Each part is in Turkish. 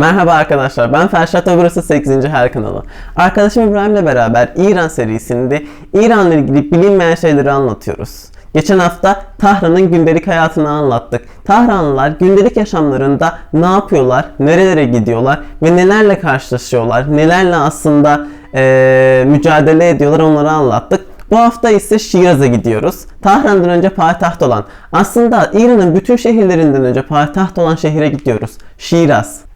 Merhaba arkadaşlar ben Ferşat ve burası 8. Her kanalı. Arkadaşım İbrahim'le beraber İran serisinde İran'la ilgili bilinmeyen şeyleri anlatıyoruz. Geçen hafta Tahran'ın gündelik hayatını anlattık. Tahranlılar gündelik yaşamlarında ne yapıyorlar, nerelere gidiyorlar ve nelerle karşılaşıyorlar, nelerle aslında eee, mücadele ediyorlar onları anlattık. Bu hafta ise Şiraz'a gidiyoruz. Tahran'dan önce payitaht olan, aslında İran'ın bütün şehirlerinden önce payitaht olan şehire gidiyoruz. Şiraz.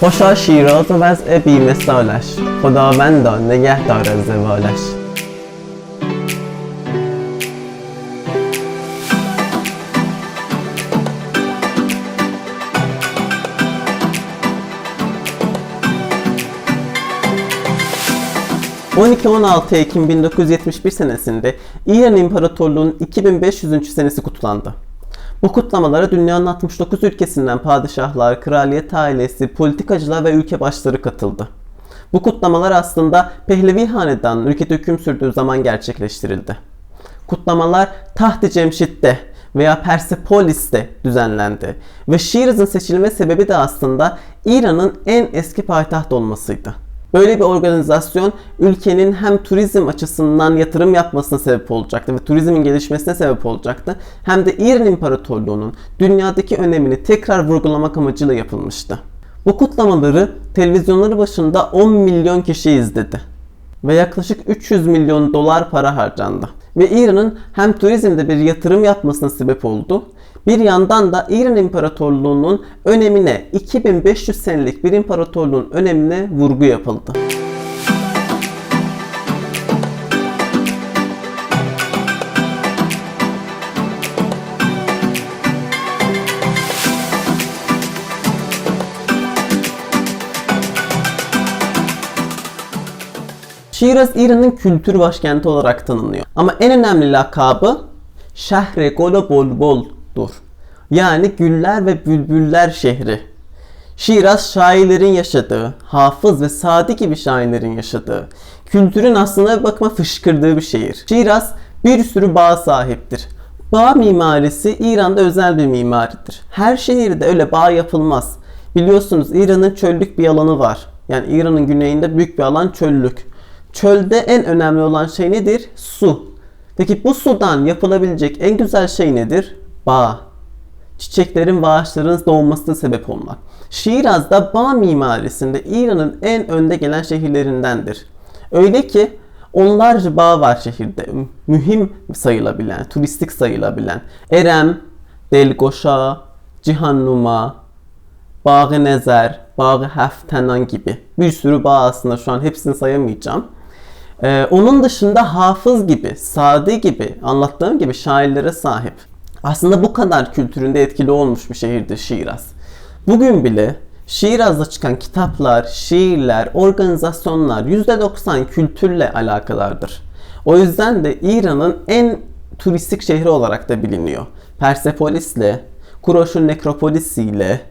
خوشا شیراز و وضع بیمثالش خداوندا نگهدار از زوالش ...12-16 Ekim 1971 senesinde İran İmparatorluğu'nun 2500. senesi kutlandı. Bu kutlamalara dünyanın 69 ülkesinden padişahlar, kraliyet ailesi, politikacılar ve ülke başları katıldı. Bu kutlamalar aslında Pehlevi Hanedanı'nın ülkede hüküm sürdüğü zaman gerçekleştirildi. Kutlamalar Taht-ı Cemşit'te veya Persepolis'te düzenlendi ve Şiraz'ın seçilme sebebi de aslında İran'ın en eski payitaht olmasıydı. Böyle bir organizasyon ülkenin hem turizm açısından yatırım yapmasına sebep olacaktı ve turizmin gelişmesine sebep olacaktı. Hem de İran İmparatorluğu'nun dünyadaki önemini tekrar vurgulamak amacıyla yapılmıştı. Bu kutlamaları televizyonları başında 10 milyon kişi izledi ve yaklaşık 300 milyon dolar para harcandı. Ve İran'ın hem turizmde bir yatırım yapmasına sebep oldu. Bir yandan da İran İmparatorluğu'nun önemine 2500 senelik bir imparatorluğun önemine vurgu yapıldı. Şiraz İran'ın kültür başkenti olarak tanınıyor. Ama en önemli lakabı Şehre Golo Bolbol'dur. Yani güller ve bülbüller şehri. Şiraz şairlerin yaşadığı, hafız ve sadi gibi şairlerin yaşadığı, kültürün aslına bir bakıma fışkırdığı bir şehir. Şiraz bir sürü bağ sahiptir. Bağ mimarisi İran'da özel bir mimaridir. Her şehirde öyle bağ yapılmaz. Biliyorsunuz İran'ın çöllük bir alanı var. Yani İran'ın güneyinde büyük bir alan çöllük. Çölde en önemli olan şey nedir? Su. Peki bu sudan yapılabilecek en güzel şey nedir? Bağ. Çiçeklerin ve ağaçların doğmasına sebep olmak. Şiraz da bağ mimarisinde İran'ın en önde gelen şehirlerindendir. Öyle ki onlarca bağ var şehirde. Mühim sayılabilen, turistik sayılabilen. Erem, Delgoşa, Cihannuma, Bağı Nezer, Bağı Heftenan gibi bir sürü bağ aslında şu an hepsini sayamayacağım. Ee, onun dışında Hafız gibi, Sadi gibi, anlattığım gibi şairlere sahip. Aslında bu kadar kültüründe etkili olmuş bir şehirdir Şiraz. Bugün bile Şiraz'da çıkan kitaplar, şiirler, organizasyonlar %90 kültürle alakalardır. O yüzden de İran'ın en turistik şehri olarak da biliniyor. Persepolis'le, Kuroş'un nekropolisiyle,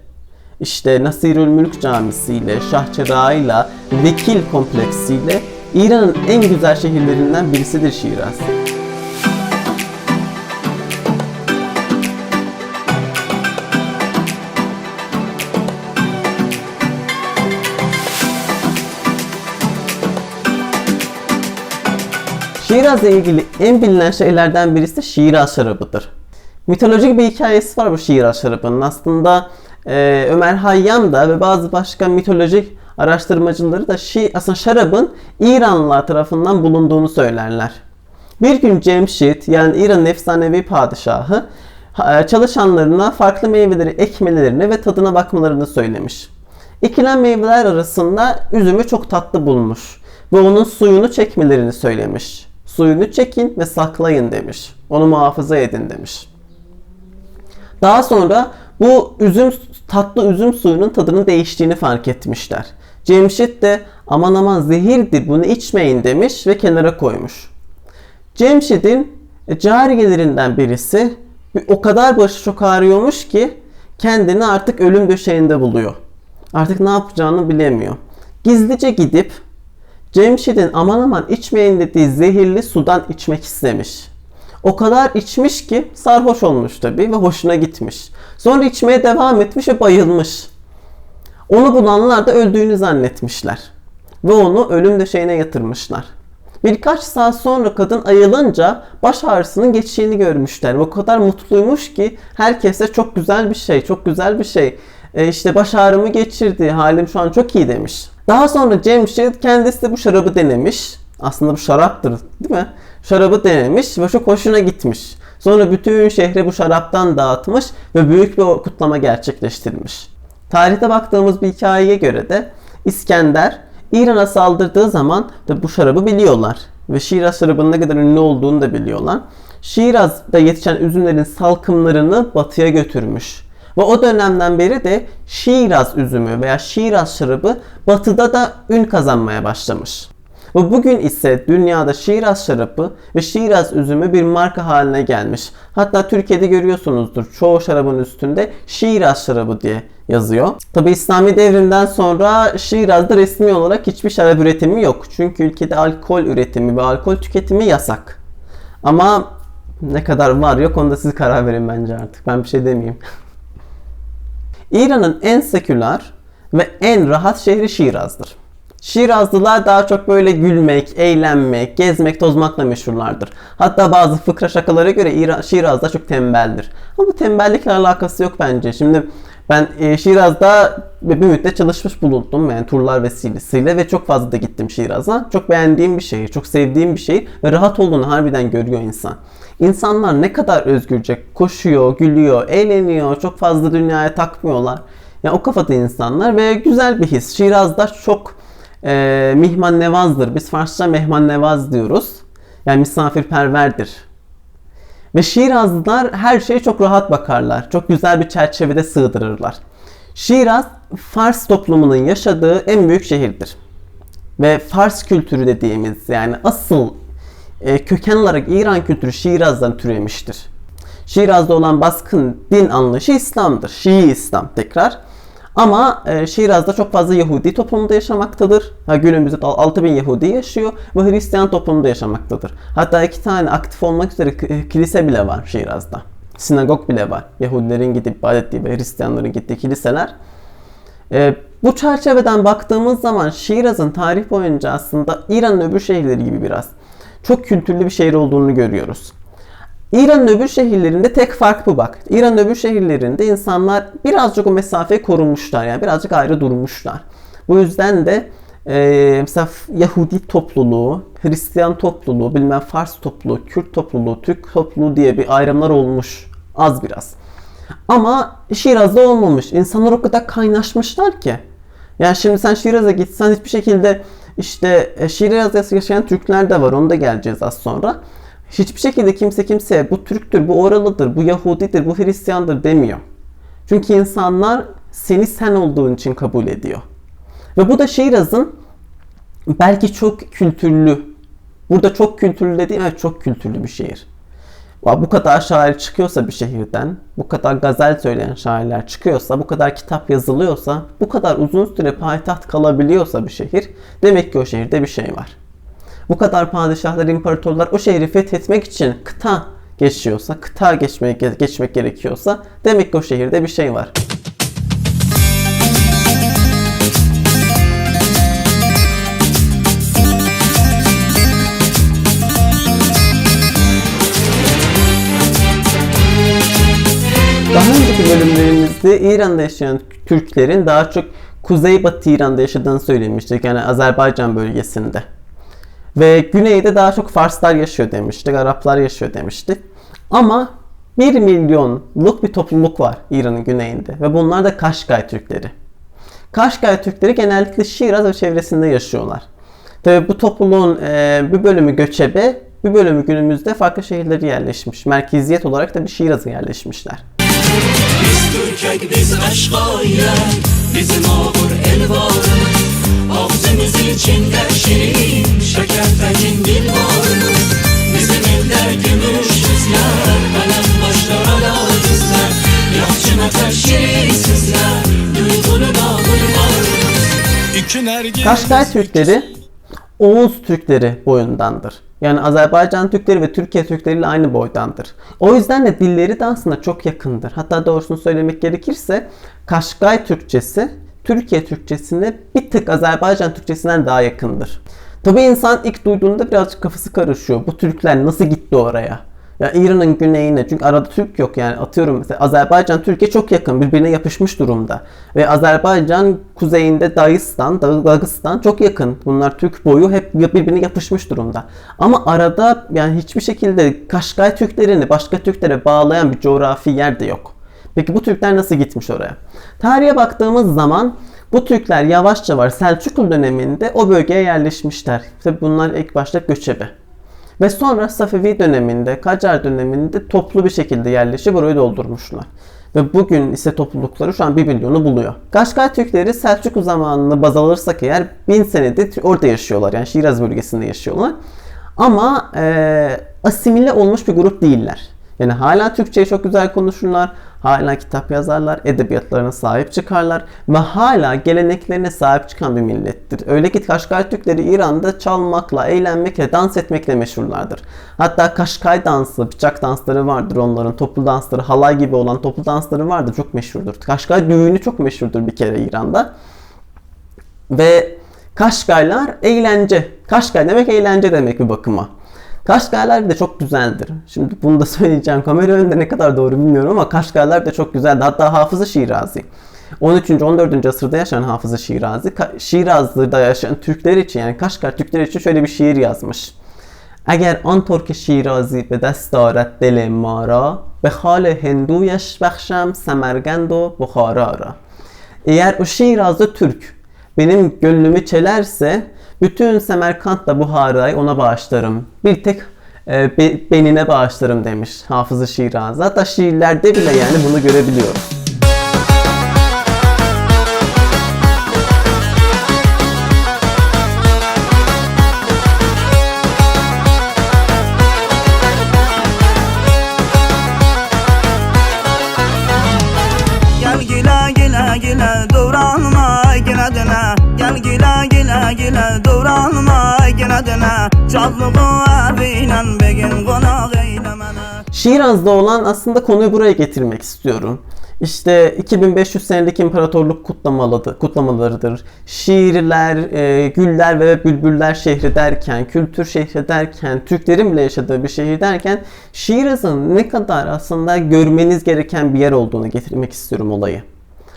işte Nasirül Mülk Camisi'yle, Şahçerağı'yla, Vekil Kompleksi'yle İran'ın en güzel şehirlerinden birisidir Şiraz. Şiraz'la ilgili en bilinen şeylerden birisi Şiraz şarabıdır. Mitolojik bir hikayesi var bu Şiraz şarabının. Aslında e, Ömer Hayyam da ve bazı başka mitolojik araştırmacıları da şi, aslında şarabın İranlılar tarafından bulunduğunu söylerler. Bir gün Cemşit yani İran'ın efsanevi padişahı e, çalışanlarına farklı meyveleri ekmelerini ve tadına bakmalarını söylemiş. Ekilen meyveler arasında üzümü çok tatlı bulmuş ve onun suyunu çekmelerini söylemiş. Suyunu çekin ve saklayın demiş. Onu muhafaza edin demiş. Daha sonra bu üzüm tatlı üzüm suyunun tadının değiştiğini fark etmişler. Cemşit de aman aman zehirdir bunu içmeyin demiş ve kenara koymuş. Cemşit'in cariyelerinden birisi o kadar başı çok ağrıyormuş ki kendini artık ölüm döşeğinde buluyor. Artık ne yapacağını bilemiyor. Gizlice gidip Cemşit'in aman aman içmeyin dediği zehirli sudan içmek istemiş. O kadar içmiş ki sarhoş olmuş tabii ve hoşuna gitmiş. Sonra içmeye devam etmiş ve bayılmış. Onu bulanlar da öldüğünü zannetmişler. Ve onu ölüm döşeğine yatırmışlar. Birkaç saat sonra kadın ayılınca baş ağrısının geçtiğini görmüşler. O kadar mutluymuş ki herkese çok güzel bir şey, çok güzel bir şey. E işte baş ağrımı geçirdi, halim şu an çok iyi demiş. Daha sonra Cemşit kendisi bu şarabı denemiş. Aslında bu şaraptır değil mi? Şarabı denemiş ve çok hoşuna gitmiş. Sonra bütün şehre bu şaraptan dağıtmış ve büyük bir kutlama gerçekleştirmiş. Tarihte baktığımız bir hikayeye göre de İskender İran'a saldırdığı zaman da bu şarabı biliyorlar. Ve Şiraz şarabının ne kadar ünlü olduğunu da biliyorlar. Şiraz'da yetişen üzümlerin salkımlarını batıya götürmüş. Ve o dönemden beri de Şiraz üzümü veya Şiraz şarabı batıda da ün kazanmaya başlamış. Ve bugün ise dünyada Şiraz şarabı ve Şiraz üzümü bir marka haline gelmiş. Hatta Türkiye'de görüyorsunuzdur çoğu şarabın üstünde Şiraz şarabı diye yazıyor. Tabi İslami devrimden sonra Şiraz'da resmi olarak hiçbir şarap üretimi yok. Çünkü ülkede alkol üretimi ve alkol tüketimi yasak. Ama ne kadar var yok onda siz karar verin bence artık. Ben bir şey demeyeyim. İran'ın en seküler ve en rahat şehri Şiraz'dır. Şirazlılar daha çok böyle gülmek, eğlenmek, gezmek, tozmakla meşhurlardır. Hatta bazı fıkra şakalara göre İran, Şiraz'da çok tembeldir. Ama bu tembellikle alakası yok bence. Şimdi ben e, Şiraz'da bir müddet çalışmış bulundum yani turlar vesilesiyle ve çok fazla da gittim Şiraz'a. Çok beğendiğim bir şehir, çok sevdiğim bir şehir ve rahat olduğunu harbiden görüyor insan. İnsanlar ne kadar özgürce koşuyor, gülüyor, eğleniyor, çok fazla dünyaya takmıyorlar. Yani o kafada insanlar ve güzel bir his. Şiraz'da çok e, mihman nevazdır. Biz Farsça mehman nevaz diyoruz. Yani misafirperverdir. Ve Şirazlılar her şeye çok rahat bakarlar. Çok güzel bir çerçevede sığdırırlar. Şiraz, Fars toplumunun yaşadığı en büyük şehirdir. Ve Fars kültürü dediğimiz yani asıl e, köken olarak İran kültürü Şiraz'dan türemiştir. Şiraz'da olan baskın din anlayışı İslam'dır. Şii İslam tekrar. Ama e, Şiraz'da çok fazla Yahudi toplumunda yaşamaktadır. Ha, günümüzde 6000 Yahudi yaşıyor ve Hristiyan toplumunda yaşamaktadır. Hatta iki tane aktif olmak üzere e, kilise bile var Şiraz'da. Sinagog bile var. Yahudilerin gidip ibadet ettiği ve Hristiyanların gittiği kiliseler. E, bu çerçeveden baktığımız zaman Şiraz'ın tarih boyunca aslında İran'ın öbür şehirleri gibi biraz çok kültürlü bir şehir olduğunu görüyoruz. İran'ın öbür şehirlerinde tek fark bu bak. İran'ın öbür şehirlerinde insanlar birazcık o mesafeyi korumuşlar. Yani birazcık ayrı durmuşlar. Bu yüzden de e, mesela Yahudi topluluğu, Hristiyan topluluğu, bilmem Fars topluluğu, Kürt topluluğu, Türk topluluğu diye bir ayrımlar olmuş. Az biraz. Ama Şiraz'da olmamış. İnsanlar o kadar kaynaşmışlar ki. Yani şimdi sen Şiraz'a gitsen hiçbir şekilde işte e, Şiraz'da yaşayan Türkler de var. Onu da geleceğiz az sonra. Hiçbir şekilde kimse kimseye bu Türktür, bu oralıdır, bu Yahudidir, bu Hristiyandır demiyor. Çünkü insanlar seni sen olduğun için kabul ediyor. Ve bu da Şiraz'ın belki çok kültürlü, burada çok kültürlü dediğim evet çok kültürlü bir şehir. Bu kadar şair çıkıyorsa bir şehirden, bu kadar gazel söyleyen şairler çıkıyorsa, bu kadar kitap yazılıyorsa, bu kadar uzun süre payitaht kalabiliyorsa bir şehir, demek ki o şehirde bir şey var. Bu kadar padişahlar, imparatorlar o şehri fethetmek için kıta geçiyorsa, kıta geçmek, geçmek gerekiyorsa demek ki o şehirde bir şey var. Daha önceki bölümlerimizde İran'da yaşayan Türklerin daha çok Kuzeybatı İran'da yaşadığını söylemiştik. Yani Azerbaycan bölgesinde. Ve güneyde daha çok Farslar yaşıyor demiştik, Araplar yaşıyor demiştik. Ama 1 milyonluk bir topluluk var İran'ın güneyinde ve bunlar da Kaşgay Türkleri. Kaşgay Türkleri genellikle Şiraz ve çevresinde yaşıyorlar. Tabi bu topluluğun e, bir bölümü göçebe, bir bölümü günümüzde farklı şehirlere yerleşmiş. Merkeziyet olarak da bir Şiraz'a yerleşmişler. Biz Türkek, biz bizim oğur elvarımız. Ağzımız içinde şirin Şeker tekin dil var Bizim evde gümüş kızlar Kalem başlara lazızlar Yalçın atar şirin sizler Duygulu bağlı var Kaşkay Türkleri Oğuz Türkleri boyundandır. Yani Azerbaycan Türkleri ve Türkiye Türkleri ile aynı boydandır. O yüzden de dilleri de aslında çok yakındır. Hatta doğrusunu söylemek gerekirse Kaşkay Türkçesi Türkiye Türkçesine bir tık Azerbaycan Türkçesinden daha yakındır. Tabi insan ilk duyduğunda birazcık kafası karışıyor. Bu Türkler nasıl gitti oraya? Ya İran'ın güneyine çünkü arada Türk yok yani atıyorum mesela Azerbaycan Türkiye çok yakın birbirine yapışmış durumda. Ve Azerbaycan kuzeyinde Dağıstan, Dağı- Dağıstan çok yakın. Bunlar Türk boyu hep birbirine yapışmış durumda. Ama arada yani hiçbir şekilde Kaşkay Türklerini başka Türklere bağlayan bir coğrafi yer de yok. Peki bu Türkler nasıl gitmiş oraya? Tarihe baktığımız zaman bu Türkler yavaşça var Selçuklu döneminde o bölgeye yerleşmişler. Tabi bunlar ilk başta göçebe. Ve sonra Safevi döneminde, Kacar döneminde toplu bir şekilde yerleşip orayı doldurmuşlar. Ve bugün ise toplulukları şu an 1 milyonu buluyor. Kaşgar Türkleri Selçuklu zamanını baz alırsak eğer 1000 senedir orada yaşıyorlar. Yani Şiraz bölgesinde yaşıyorlar. Ama e, asimile olmuş bir grup değiller. Yani hala Türkçeyi çok güzel konuşurlar, hala kitap yazarlar, edebiyatlarına sahip çıkarlar ve hala geleneklerine sahip çıkan bir millettir. Öyle ki Kaşgar Türkleri İran'da çalmakla, eğlenmekle, dans etmekle meşhurlardır. Hatta Kaşkay dansı, bıçak dansları vardır onların, toplu dansları, halay gibi olan toplu dansları vardır, çok meşhurdur. Kaşkay düğünü çok meşhurdur bir kere İran'da. Ve Kaşgarlar eğlence. Kaşgar demek eğlence demek bir bakıma. Kaşgarlar da çok güzeldir. Şimdi bunu da söyleyeceğim. Kamera önünde ne kadar doğru bilmiyorum ama Kaşgarlar da çok güzeldi. Hatta Hafızı Şirazi. 13. 14. asırda yaşayan Hafızı Şirazi, Ka- Şirazlı'da yaşayan Türkler için yani Kaşgar Türkler için şöyle bir şiir yazmış. اگر آن ترک شیرازی به دست دارد دل ما را به حال هندویش بخشم سمرگند و بخارا را Eğer o Şirazlı Türk benim gönlümü çelerse bütün Semerkant'la Buhara'yı ona bağışlarım. Bir tek e, be- benine bağışlarım demiş Hafızı Şirazi. Hatta şiirlerde bile yani bunu görebiliyoruz. Gila dene Şadlığı eviyle begin konak Şiraz'da olan aslında konuyu buraya getirmek istiyorum. İşte 2500 senelik imparatorluk kutlamalıdır, kutlamalarıdır. Şiirler, e, güller ve bülbüller şehri derken, kültür şehri derken, Türklerin bile yaşadığı bir şehir derken Şiraz'ın ne kadar aslında görmeniz gereken bir yer olduğunu getirmek istiyorum olayı.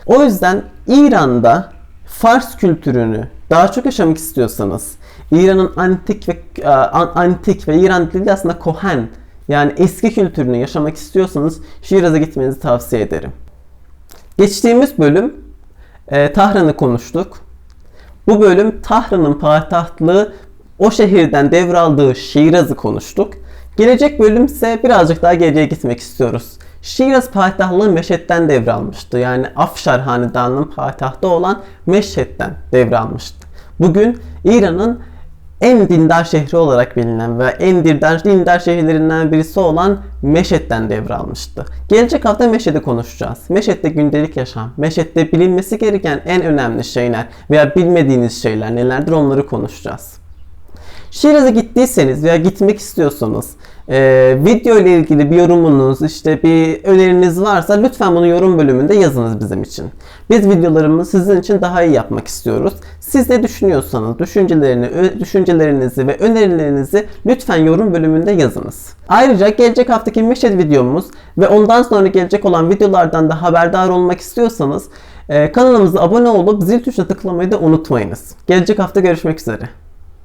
O yüzden İran'da Fars kültürünü daha çok yaşamak istiyorsanız, İran'ın antik ve e, an- antik ve İran dili aslında kohen yani eski kültürünü yaşamak istiyorsanız Şiraz'a gitmenizi tavsiye ederim. Geçtiğimiz bölüm e, Tahran'ı konuştuk. Bu bölüm Tahran'ın payitahtlığı o şehirden devraldığı Şiraz'ı konuştuk. Gelecek bölüm ise birazcık daha geriye gitmek istiyoruz. Şiraz payitahtlığı Meşhed'den devralmıştı. Yani Afşar Hanedanı'nın payitahtı olan Meşhed'den devralmıştı. Bugün İran'ın en dindar şehri olarak bilinen ve en dindar, dindar şehirlerinden birisi olan Meşhed'den devralmıştı. Gelecek hafta Meşhed'i konuşacağız. Meşhed'de gündelik yaşam, Meşhed'de bilinmesi gereken en önemli şeyler veya bilmediğiniz şeyler nelerdir onları konuşacağız. Şiraz'a gittiyseniz veya gitmek istiyorsanız e, video ile ilgili bir yorumunuz, işte bir öneriniz varsa lütfen bunu yorum bölümünde yazınız bizim için. Biz videolarımızı sizin için daha iyi yapmak istiyoruz. Siz ne düşünüyorsanız düşüncelerini, düşüncelerinizi ve önerilerinizi lütfen yorum bölümünde yazınız. Ayrıca gelecek haftaki Meşhed videomuz ve ondan sonra gelecek olan videolardan da haberdar olmak istiyorsanız e, kanalımıza abone olup zil tuşuna tıklamayı da unutmayınız. Gelecek hafta görüşmek üzere.